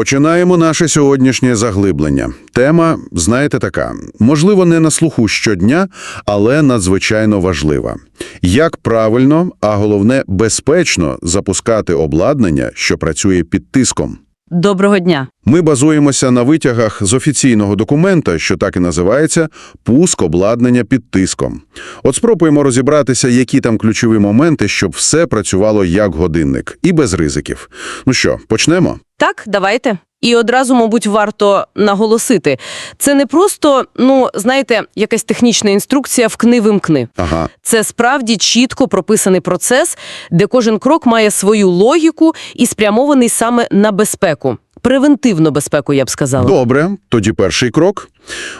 Починаємо наше сьогоднішнє заглиблення. Тема, знаєте, така, можливо, не на слуху щодня, але надзвичайно важлива. Як правильно, а головне, безпечно запускати обладнання, що працює під тиском? Доброго дня. Ми базуємося на витягах з офіційного документа, що так і називається «Пуск обладнання під тиском». От спробуємо розібратися, які там ключові моменти, щоб все працювало як годинник і без ризиків. Ну що, почнемо? Так, давайте. І одразу, мабуть, варто наголосити. Це не просто, ну, знаєте, якась технічна інструкція вкни-вимкни. Ага. Це справді чітко прописаний процес, де кожен крок має свою логіку і спрямований саме на безпеку. Превентивну безпеку, я б сказала. Добре, тоді перший крок.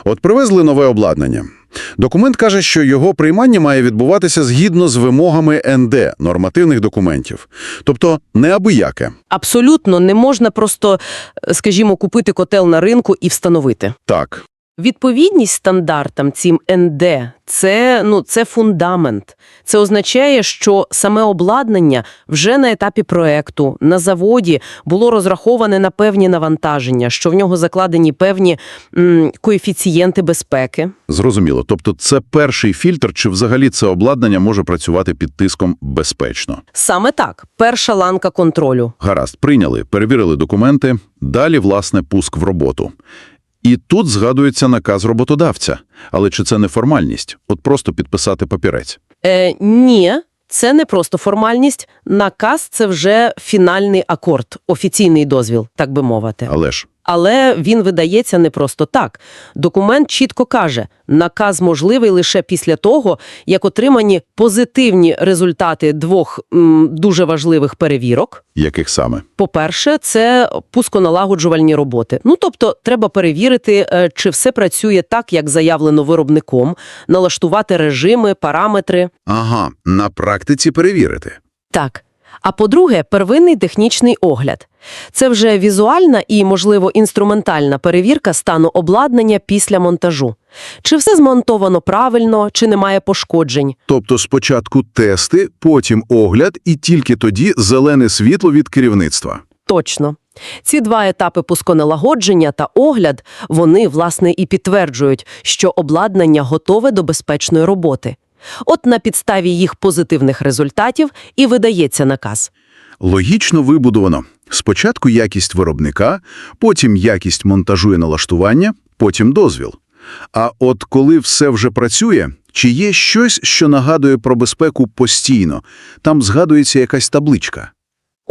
От привезли нове обладнання. Документ каже, що його приймання має відбуватися згідно з вимогами НД, нормативних документів. Тобто неабияке. Абсолютно не можна просто, е, скажімо, купити котел на ринку і встановити. Так, Відповідність стандартам цим НД – це, ну, це фундамент. Це означає, що саме обладнання вже на етапі проекту, на заводі було розраховане на певні навантаження, що в нього закладені певні м, коефіцієнти безпеки. зрозуміло. Тобто це перший фільтр, чи взагалі це обладнання може працювати під тиском безпечно. Саме так, перша ланка контролю. Гаразд, прийняли, перевірили документи, далі, власне, пуск в роботу. І тут згадується наказ роботодавця. Але чи це не формальність? От просто підписати папірець. Е, ні, це не просто формальність. Наказ – це вже фінальний акорд, офіційний дозвіл, так би мовити. Але ж Але він видається не просто так. Документ чітко каже, наказ можливий лише після того, як отримані позитивні результати двох м, дуже важливих перевірок. яких саме? По-перше, це пусконалагоджувальні роботи. Ну, тобто, треба перевірити, е, чи все працює так, як заявлено виробником, налаштувати режими, параметри. Ага, на практиці перевірити. Так. А по-друге, первинний технічний огляд. Це вже візуальна і, можливо, інструментальна перевірка стану обладнання після монтажу. Чи все змонтовано правильно, чи немає пошкоджень. Тобто спочатку тести, потім огляд і тільки тоді зелене світло від керівництва. Точно. Ці два етапи пусконалагодження та огляд, вони, власне, і підтверджують, що обладнання готове до безпечної роботи. От на підставі їх позитивних результатів і видається наказ. Логічно вибудовано. Спочатку якість виробника, потім якість монтажу і налаштування, потім дозвіл. А от коли все вже працює, чи є щось, що нагадує про безпеку постійно? Там згадується якась табличка.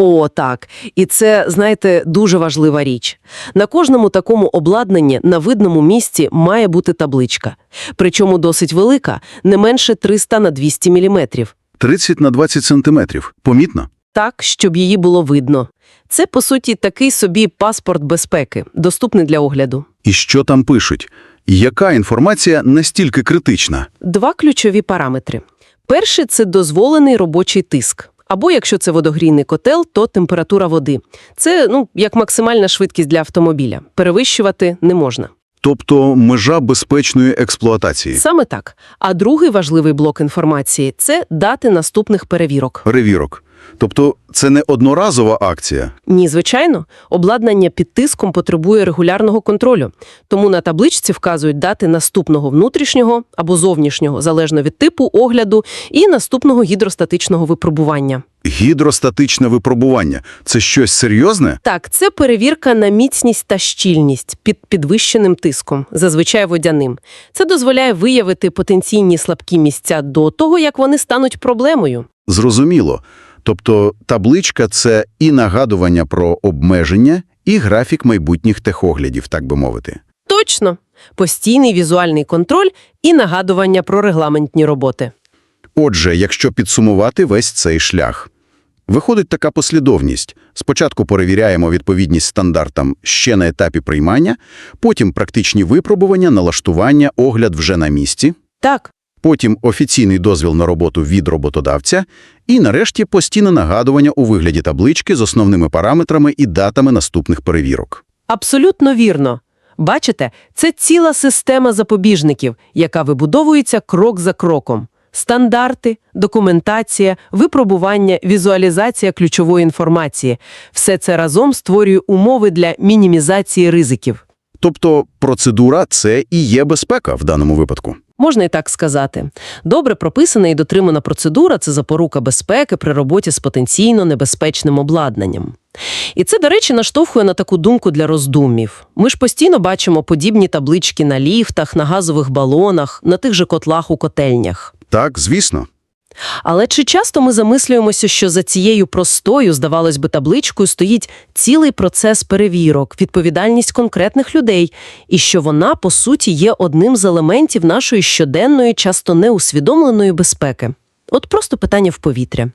О, так. І це, знаєте, дуже важлива річ. На кожному такому обладнанні на видному місці має бути табличка. Причому досить велика, не менше 300 на 200 міліметрів. 30 на 20 сантиметрів. Помітно? Так, щоб її було видно. Це, по суті, такий собі паспорт безпеки, доступний для огляду. І що там пишуть? Яка інформація настільки критична? Два ключові параметри. Перший – це дозволений робочий тиск. Або, якщо це водогрійний котел, то температура води. Це, ну, як максимальна швидкість для автомобіля. Перевищувати не можна. Тобто межа безпечної експлуатації. Саме так. А другий важливий блок інформації – це дати наступних перевірок. Перевірок. Тобто це не одноразова акція. Ні, звичайно, обладнання під тиском потребує регулярного контролю. Тому на табличці вказують дати наступного внутрішнього або зовнішнього, залежно від типу огляду, і наступного гідростатичного випробування. Гідростатичне випробування – це щось серйозне? Так, це перевірка на міцність та щільність під підвищеним тиском, зазвичай водяним. Це дозволяє виявити потенційні слабкі місця до того, як вони стануть проблемою. Зрозуміло. Тобто табличка – це і нагадування про обмеження, і графік майбутніх техоглядів, так би мовити. Точно. Постійний візуальний контроль і нагадування про регламентні роботи. Отже, якщо підсумувати весь цей шлях. Виходить така послідовність. Спочатку перевіряємо відповідність стандартам ще на етапі приймання, потім практичні випробування, налаштування, огляд вже на місці, Так, потім офіційний дозвіл на роботу від роботодавця і, нарешті, постійне нагадування у вигляді таблички з основними параметрами і датами наступних перевірок. абсолютно вірно. Бачите, це ціла система запобіжників, яка вибудовується крок за кроком. Стандарти, документація, випробування, візуалізація ключової інформації – все це разом створює умови для мінімізації ризиків. Тобто процедура – це і є безпека в даному випадку. Можна і так сказати. Добре прописана і дотримана процедура – це запорука безпеки при роботі з потенційно небезпечним обладнанням. І це, до речі, наштовхує на таку думку для роздумів. Ми ж постійно бачимо подібні таблички на ліфтах, на газових балонах, на тих же котлах у котельнях. Так, звісно. Але чи часто ми замислюємося, що за цією простою, здавалось би, табличкою стоїть цілий процес перевірок, відповідальність конкретних людей, і що вона, по суті, є одним з елементів нашої щоденної, часто неусвідомленої безпеки? От просто питання в повітря.